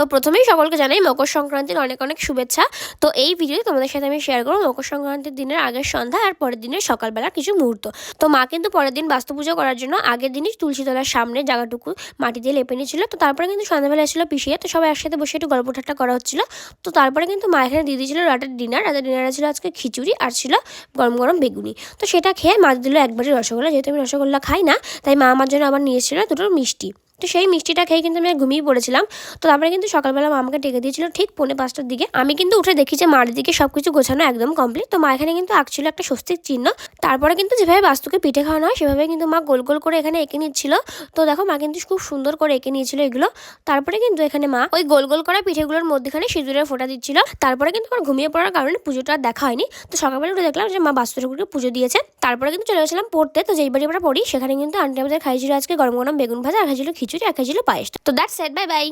তো প্রথমেই সকলকে জানাই মকর সংক্রান্তির অনেক অনেক শুভেচ্ছা। তো এই ভিডিও তোমাদের সাথে আমি শেয়ার করব মকর সংক্রান্তির দিনের আগের সন্ধ্যা আর পরের দিনের সকালবেলা কিছু মুহূর্ত। তো মা কিন্তু পরের দিন বাস্তু পুজো করার জন্য আগের দিনই তুলসী তলার সামনে জায়গাটুকু মাটি দিয়ে লেপে নিয়েছিল। তো তারপরে কিন্তু সন্ধ্যাবেলা এসেছিল পিছিয়ে তো সবাই একসাথে বসে একটু গল্প ঠাট্টা করা হচ্ছিল। তো তারপরে কিন্তু মা এখানে দিয়ে দিয়েছিল রাতের ডিনার। রাতের ডিনারে ছিল আজকে খিচুড়ি আর ছিল গরম গরম বেগুনি। তো সেটা খেয়ে মা দিল একবারই রসগোল্লা। যেহেতু আমি রসগোল্লা খাই না, তাই মা আমার জন্য আবার নিয়েছিল দুটো মিষ্টি। তো সেই মিষ্টিটা খেয়ে কিন্তু আমি ঘুমিয়ে পড়েছিলাম। তো তারপরে কিন্তু সকালবেলা মা আমাকে ডেকে দিয়েছিল ঠিক পৌনে পাঁচটার দিকে। আমি কিন্তু উঠে দেখি যে মার দিকে সব কিছু গোছানো একদম কমপ্লিট তো মা এখানে কিন্তু আঁকছিল একটা স্বস্তির চিহ্ন। তারপরে কিন্তু যেভাবে বাস্তুকে পিঠে খাওয়ানো হয়, সেভাবে কিন্তু মা গোল গোল করে এখানে এঁকে নিচ্ছিল। তো দেখো মা কিন্তু খুব সুন্দর করে এঁকে নিয়েছিল এগুলো। তারপরে কিন্তু এখানে মা ওই গোল গোল করা পিঠেগুলোর মধ্যেখানে সিঁদুরের ফোটা দিচ্ছিল। তারপরে কিন্তু আমার ঘুমিয়ে পড়ার কারণে পুজোটা দেখা হয়নি। তো সকালবেলা উঠে দেখলাম যে মা বাস্তু ঠাকুরকে পুজো দিয়েছে। তারপরে কিন্তু চলে গেছিলাম পড়তে। তো যেই বাড়ি আমরা পড়ি, সেখানে কিন্তু আন্টি আমাদের খাইছিল আজকে গরম গরম বেগুন ভাজা খাইছিল খিচুড়ি। আর খাইছিল পায়েস তো দ্যাটস সেট বাই বাই